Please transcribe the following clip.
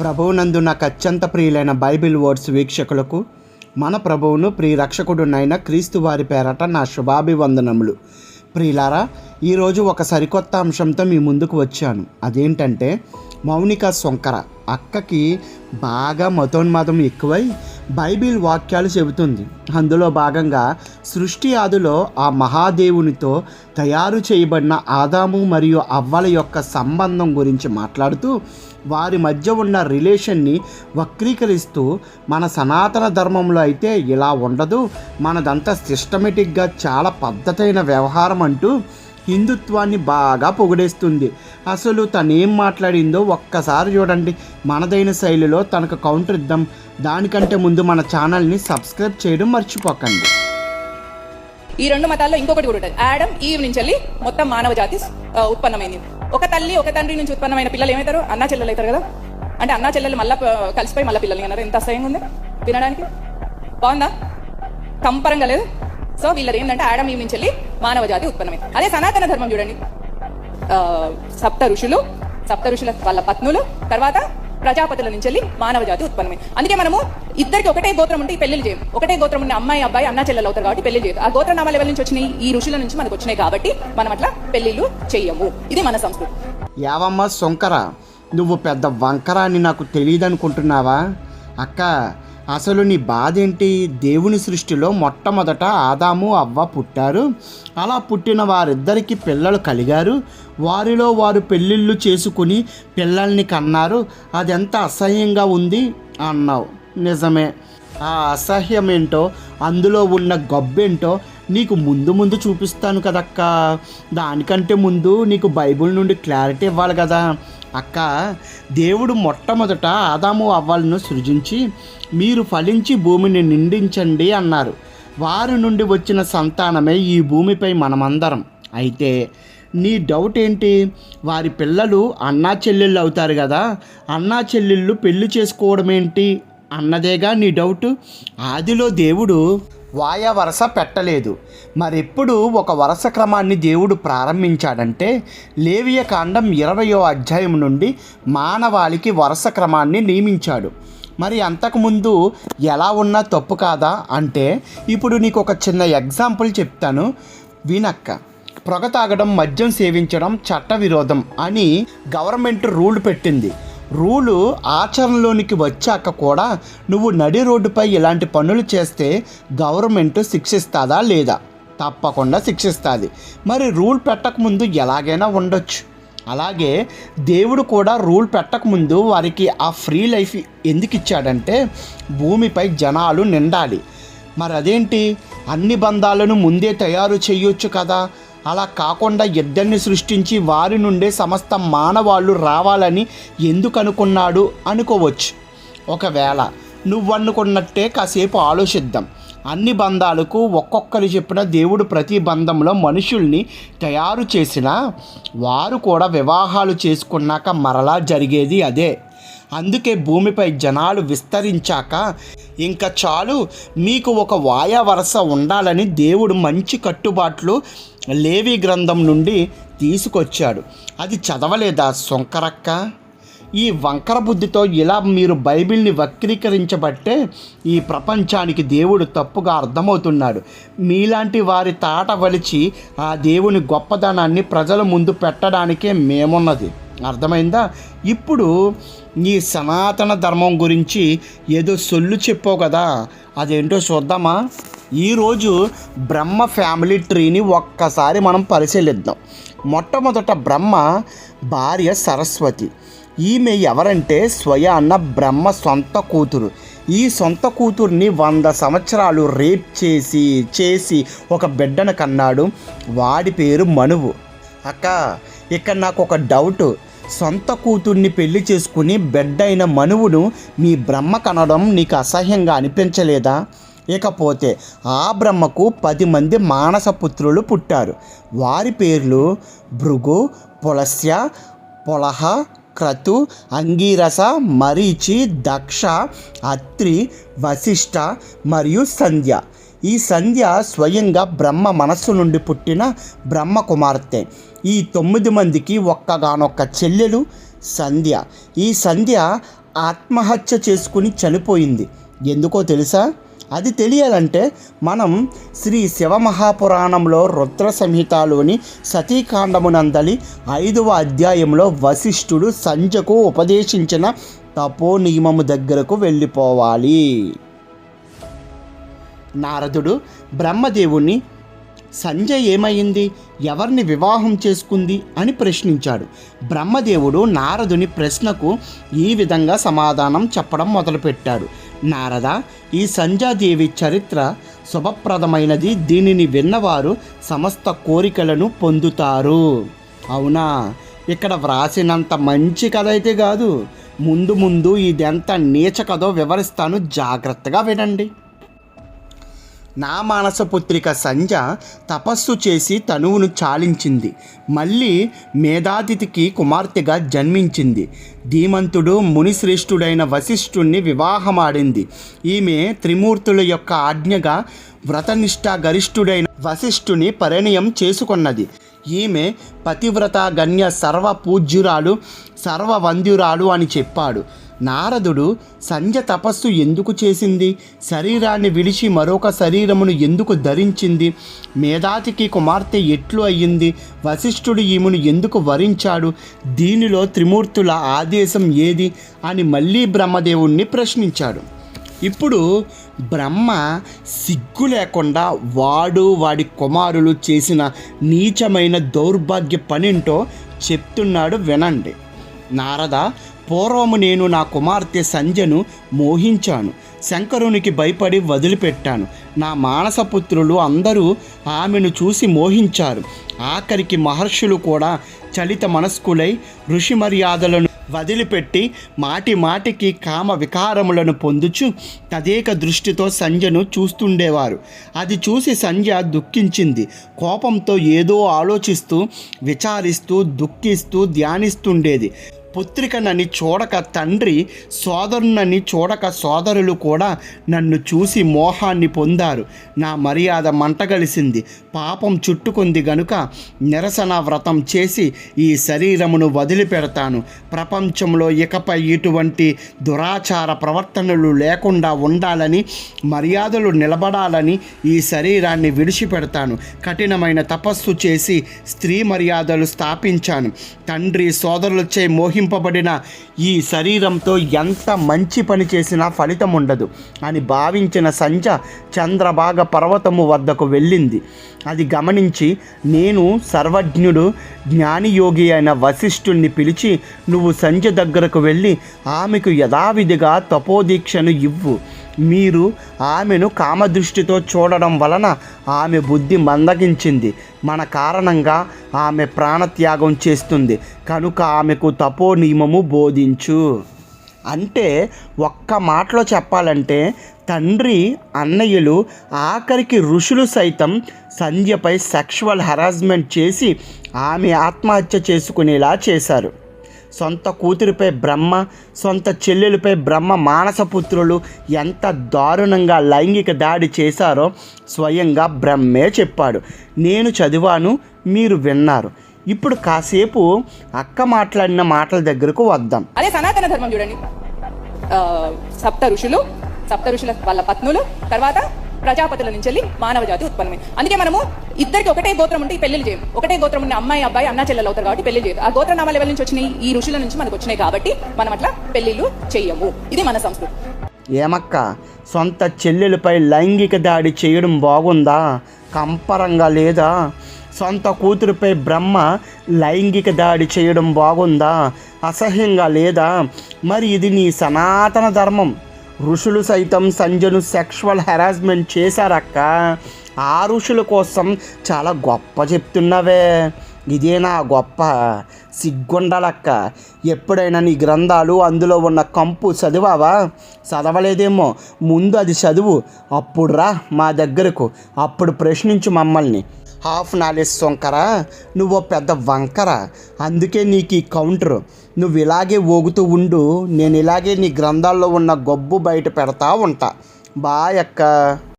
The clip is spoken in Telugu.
ప్రభువునందు నాకు అత్యంత ప్రియులైన బైబిల్ వర్డ్స్ వీక్షకులకు మన ప్రభువును ప్రియ రక్షకుడునైన క్రీస్తు వారి పేరట నా శుభాభివందనములు. ప్రియులారా ఈరోజు ఒక సరికొత్త అంశంతో మీ ముందుకు వచ్చాను. అదేంటంటే మౌనిక సొంకర అక్కకి బాగా మతోన్మాదం ఎక్కువై బైబిల్ వాక్యాలు చెబుతుంది. అందులో భాగంగా సృష్టి ఆదిలో ఆ మహాదేవునితో తయారు చేయబడిన ఆదాము మరియు అవ్వల యొక్క సంబంధం గురించి మాట్లాడుతూ వారి మధ్య ఉన్న రిలేషన్ని వక్రీకరిస్తూ మన సనాతన ధర్మంలో అయితే ఇలా ఉండదు. మనదంతా సిస్టమేటిక్గా చాలా పద్ధతైన వ్యవహారం అంటూ హిందుత్వాన్ని బాగా పొగిడేస్తుంది. అసలు తనేం మాట్లాడిందో ఒక్కసారి చూడండి. మనదైన శైలిలో తనకు కౌంటర్ ఇద్దాం. దానికంటే ముందు మన ఛానల్ని సబ్స్క్రైబ్ చేయడం మర్చిపోకండి. ఈ రెండు మతాల్లో ఇంకొకటి కూడా ఉంటుంది. ఆడమ్ ఈవ్ నుంచి వెళ్ళి మొత్తం మానవ జాతి ఉత్పన్నమైంది. ఒక తల్లి ఒక తండ్రి నుంచి ఉత్పన్నమైన పిల్లలు ఏమవుతారు? అన్నా చెల్లెలు అవుతారు కదా? అంటే అన్నా చెల్లెలు మళ్ళీ కలిసిపోయి మళ్ళీ పిల్లలు అన్నారు ఎంత అసహ్యంగా ఉంది వినడానికి? బాగుందా? కంపరంగా లేదు. సో వీళ్ళది ఏంటంటే ఆడమ్ ఈవ్ నుంచి వెళ్ళి మానవ జాతి ఉత్పన్నమైంది. అదే సనాతన ధర్మం చూడండి. సప్త ఋషులు సప్త ఋషుల వాళ్ళ పత్నులు తర్వాత ప్రజాపతుల నుంచి వెళ్ళి మానవ జాతి ఉత్పన్నమైంది అందుకే మనము ఇద్దరికి ఒకటే గోత్రం ఉంటే ఈ పెళ్ళి చేయం ఒకటే గోత్రం ఉండే అమ్మాయి అబ్బాయి అన్న చెల్లెలు అవుతారు కాబట్టి పెళ్ళి చేయదు. ఆ గోత్ర నామాల లెవెల్ నుంచి వచ్చినాయి? ఈ ఋషుల నుంచి మనకు వచ్చినాయి కాబట్టి మనం అట్లా పెళ్ళిళ్ళు చెయ్యము ఇది మన సంస్కృతి. యావమ్మ సొంకర నువ్వు పెద్ద వంకర అని నాకు తెలియదు అనుకుంటున్నావా అక్క అసలు నీ బాధ ఏంటి? దేవుని సృష్టిలో మొట్టమొదట ఆదాము అవ్వ పుట్టారు. అలా పుట్టిన వారిద్దరికి పిల్లలు కలిగారు. వారిలో వారు పెళ్ళిళ్ళు చేసుకుని పిల్లల్ని కన్నారు. అదెంత అసహ్యంగా ఉంది? అన్నావు. నిజమే. ఆ అసహ్యం ఏంటో అందులో ఉన్న గబ్బేంటో? నీకు ముందు ముందు చూపిస్తాను కదక్క. దానికంటే ముందు నీకు బైబిల్ నుండి క్లారిటీ ఇవ్వాలి కదా. అక్క దేవుడు మొట్టమొదట ఆదాము అవ్వాలను సృజించి మీరు ఫలించి భూమిని నిండించండి అన్నారు. వారి నుండి వచ్చిన సంతానమే ఈ భూమిపై మనమందరం. అయితే నీ డౌట్ ఏంటి? వారి పిల్లలు అన్నా చెల్లెళ్ళు అవుతారు కదా అన్నా చెల్లెళ్ళు పెళ్ళి చేసుకోవడం ఏంటి అన్నదేగా నీ డౌట్. ఆదిలో దేవుడు వాయ వరస పెట్టలేదు. మరెప్పుడు ఒక వరస క్రమాన్ని దేవుడు ప్రారంభించాడంటే లేవియ కాండం ఇరవయో అధ్యాయం నుండి మానవాళికి వరస క్రమాన్ని నియమించాడు. మరి అంతకుముందు ఎలా ఉన్నా తప్పు కాదా? అంటే ఇప్పుడు నీకు ఒక చిన్న ఎగ్జాంపుల్ చెప్తాను. వినక్క పొగ తాగడం మద్యం సేవించడం చట్ట విరోధం అని గవర్నమెంట్ రూల్ పెట్టింది. రూలు ఆచరణలోనికి వచ్చాక కూడా నువ్వు నడి రోడ్డుపై ఇలాంటి పనులు చేస్తే గవర్నమెంట్ శిక్షిస్తుందా లేదా? తప్పకుండా శిక్షిస్తుంది. మరి రూల్ పెట్టకముందు ఎలాగైనా ఉండొచ్చు. అలాగే దేవుడు కూడా రూల్ పెట్టకముందు వారికి ఆ ఫ్రీ లైఫ్ ఎందుకు ఇచ్చాడంటే భూమిపై జనాలు నిండాలి. మరి అదేంటి? అన్ని బంధాలను ముందే తయారు చేయొచ్చు కదా? అలా కాకుండా ఇద్దరిని సృష్టించి వారి నుండే సమస్త మానవాళ్ళు రావాలని ఎందుకు అనుకున్నాడు అనుకోవచ్చు. ఒకవేళ నువ్వనుకున్నట్టే కాసేపు ఆలోచిద్దాం. అన్ని బంధాలకు ఒక్కొక్కరు చెప్పిన దేవుడు ప్రతి బంధంలో మనుషుల్ని తయారు చేసినా వారు కూడా వివాహాలు చేసుకున్నాక మరలా జరిగేది అదే. అందుకే భూమిపై జనాలు విస్తరించాక ఇంకా చాలు మీకు ఒక వాయా వరస ఉండాలని దేవుడు మంచి కట్టుబాట్లు లేవి గ్రంథం నుండి తీసుకొచ్చాడు. అది చదవలేదా సొంకరక్క ఈ వంకర బుద్ధితో ఇలా మీరు బైబిల్ని వక్రీకరించబట్టే ఈ ప్రపంచానికి దేవుడు తప్పుగా అర్థమవుతున్నాడు. మీలాంటి వారి తాట వలిచి ఆ దేవుని గొప్పదనాన్ని ప్రజల ముందు పెట్టడానికే మేమున్నది. అర్థమైందా? ఇప్పుడు నీ సనాతన ధర్మం గురించి ఏదో సొల్లు చెప్పావు కదా అదేంటో చూద్దామా? ఈరోజు బ్రహ్మ ఫ్యామిలీ ట్రీని ఒక్కసారి మనం పరిశీలిద్దాం. మొట్టమొదట బ్రహ్మ భార్య సరస్వతి. ఈమె ఎవరంటే స్వయాన్న బ్రహ్మ సొంత కూతురు. ఈ సొంత కూతుర్ని వంద సంవత్సరాలు రేప్ చేసి చేసి ఒక బిడ్డను కన్నాడు. వాడి పేరు మనువు. అక్క ఇక్కడ నాకు ఒక డౌట్. సొంత కూతుర్ని పెళ్ళి చేసుకుని బిడ్డ అయిన మనువును మీ బ్రహ్మ కనడం నీకు అసహ్యంగా అనిపించలేదా? ఇకపోతే ఆ బ్రహ్మకు పది మంది మానస పుత్రులు పుట్టారు. వారి పేర్లు భృగు పులస్య పొలహ క్రతు అంగీరస మరీచి దక్ష అత్రి వశిష్ఠ మరియు సంధ్య. ఈ సంధ్య స్వయంగా బ్రహ్మ మనస్సు నుండి పుట్టిన బ్రహ్మ కుమార్తె. ఈ తొమ్మిది మందికి ఒక్కగానొక్క చెల్లెలు సంధ్య. ఈ సంధ్య ఆత్మహత్య చేసుకుని చనిపోయింది. ఎందుకో తెలుసా? అది తెలియాలంటే మనం శ్రీ శివమహాపురాణంలో రుద్ర సంహితలోని సతీకాండమునందలి ఐదవ అధ్యాయంలో వశిష్ఠుడు సంజకు ఉపదేశించిన తపో నియమము దగ్గరకు వెళ్ళిపోవాలి. నారదుడు బ్రహ్మదేవుణ్ణి సంజయ్ ఏమైంది? ఎవరిని వివాహం చేసుకుంది? అని ప్రశ్నించాడు. బ్రహ్మదేవుడు నారదుని ప్రశ్నకు ఈ విధంగా సమాధానం చెప్పడం మొదలుపెట్టాడు. నారద ఈ సంజాదేవి చరిత్ర శుభప్రదమైనది. దీనిని విన్నవారు సమస్త కోరికలను పొందుతారు. అవునా? ఇక్కడ వ్రాసినంత మంచి కథ అయితే కాదు. ముందు ముందు ఇదెంత నీచ కథో వివరిస్తాను. జాగ్రత్తగా వినండి. నా మానసపుత్రిక సంజ తపస్సు చేసి తనువును చాలించింది. మళ్ళీ మేధాతిథికి కుమార్తెగా జన్మించింది. ధీమంతుడు మునిశ్రేష్ఠుడైన వశిష్ఠుణ్ణి వివాహమాడింది. ఈమె త్రిమూర్తుల యొక్క ఆజ్ఞగా వ్రతనిష్ట గరిష్ఠుడైన వశిష్ఠుని పరిణయం చేసుకొన్నది. ఈమె పతివ్రత గణ్య సర్వ పూజ్యురాలు సర్వవంద్యురాలు అని చెప్పాడు. నారదుడు సంజ తపస్సు ఎందుకు చేసింది? శరీరాన్ని విడిచి మరొక శరీరమును ఎందుకు ధరించింది? మేధాతికి కుమార్తె ఎట్లు అయ్యింది? వశిష్ఠుడు ఈమెను ఎందుకు వరించాడు? దీనిలో త్రిమూర్తుల ఆదేశం ఏది? అని మళ్ళీ బ్రహ్మదేవుణ్ణి ప్రశ్నించాడు. ఇప్పుడు బ్రహ్మ సిగ్గు లేకుండా వాడు వాడి కుమారులు చేసిన నీచమైన దౌర్భాగ్య పనింటో చెప్తున్నాడు వినండి. నారద పూర్వము నేను నా కుమార్తె సంజను మోహించాను. శంకరునికి భయపడి వదిలిపెట్టాను. నా మానసపుత్రులు అందరూ ఆమెను చూసి మోహించారు. ఆఖరికి మహర్షులు కూడా చలిత మనస్కులై ఋషి మర్యాదలను వదిలిపెట్టి మాటి మాటికి కామ వికారములను పొందుచు తదేక దృష్టితో సంజను చూస్తుండేవారు. అది చూసి సంజ దుఃఖించింది. కోపంతో ఏదో ఆలోచిస్తూ విచారిస్తూ దుఃఖిస్తూ ధ్యానిస్తుండేది. పుత్రికనని చూడక తండ్రి సోదరునని చూడక సోదరులు కూడా నన్ను చూసి మోహాన్ని పొందారు. నా మర్యాద మంటగలిసింది పాపం చుట్టుకుంది గనుక నిరసన వ్రతం చేసి ఈ శరీరమును వదిలిపెడతాను. ప్రపంచంలో ఇకపై ఇటువంటి దురాచార ప్రవర్తనలు లేకుండా ఉండాలని మర్యాదలు నిలబడాలని ఈ శరీరాన్ని విడిచిపెడతాను. కఠినమైన తపస్సు చేసి స్త్రీ మర్యాదలు స్థాపించాను. తండ్రి సోదరులచే మోహి మోహింపబడిన ఈ శరీరంతో ఎంత మంచి పని చేసినా ఫలితం ఉండదు అని భావించిన సంజ చంద్రభాగ పర్వతము వద్దకు వెళ్ళింది. అది గమనించి నేను సర్వజ్ఞుడు జ్ఞానియోగి అయిన వశిష్ఠుణ్ణి పిలిచి నువ్వు సంజ దగ్గరకు వెళ్ళి ఆమెకు యథావిధిగా తపోదీక్షను ఇవ్వు. మీరు ఆమెను కామదృష్టితో చూడడం వలన ఆమె బుద్ధి మందగించింది. మన కారణంగా ఆమె ప్రాణత్యాగం చేస్తుంది. కనుక ఆమెకు తపో నియమము బోధించు. అంటే ఒక్క మాటలో చెప్పాలంటే తండ్రి అన్నయ్యలు ఆఖరికి ఋషులు సైతం సంధ్యపై సెక్షువల్ హరాస్మెంట్ చేసి ఆమె ఆత్మహత్య చేసుకునేలా చేశారు. సొంత కూతురిపై బ్రహ్మ సొంత చెల్లెలపై బ్రహ్మ మానసపుత్రులు ఎంత దారుణంగా లైంగిక దాడి చేశారో స్వయంగా బ్రహ్మే చెప్పాడు. నేను చదివాను మీరు విన్నారు. ఇప్పుడు కాసేపు అక్క మాట్లాడిన మాటల దగ్గరకు వద్దాం. అదే సనాతన ధర్మం చూడండి. సప్త ఋషులు సప్త ఋషుల వాళ్ళ పత్నులు తర్వాత ప్రజాపతుల నుంచి వెళ్ళి మానవ జాతి ఉత్పన్నమే. అందుకే మనము ఇద్దరికి ఒకటే గోత్రం ఉంటే పెళ్ళి చేయం ఒకటే గోత్రం ఉన్న అమ్మాయి అబ్బాయి అన్న చెల్లెలు అవుతారు కాబట్టి పెళ్ళి చేయదు ఆ గోత్ర నామాల నుంచి వచ్చినాయి? ఈ ఋషుల నుంచి మనకు వచ్చినాయి కాబట్టి మనం అట్లా పెళ్ళిళ్ళు చెయ్యము ఇది మన సంస్కృతి. ఏమక్క? సొంత చెల్లెలపై లైంగిక దాడి చేయడం బాగుందా? కంపరంగా లేదా? సొంత కూతురుపై బ్రహ్మ లైంగిక దాడి చేయడం బాగుందా? అసహ్యంగా లేదా? మరి ఇది నీ సనాతన ధర్మం. ఋషులు సైతం సంజను సెక్షువల్ హెరాస్మెంట్ చేశారక్క. ఆ ఋషుల కోసం చాలా గొప్ప చెప్తున్నావే. ఇదేనా గొప్ప సిగ్గుండాలక్క. ఎప్పుడైనా నీ గ్రంథాలు అందులో ఉన్న కంపు చదివావా? చదవలేదేమో. ముందు అది చదువు. అప్పుడు రా మా దగ్గరకు. అప్పుడు ప్రశ్నించు మమ్మల్ని. హాఫ్ నాలెడ్జ్ సొంకర నువ్వు పెద్ద వంకర. అందుకే నీకు ఈ కౌంటర్. నువ్వు ఇలాగే ఊగుతూ ఉండు నేను ఇలాగే నీ గ్రంథాల్లో ఉన్న గొబ్బు బయట పెడతా ఉంటా. బాయ్ అక్క.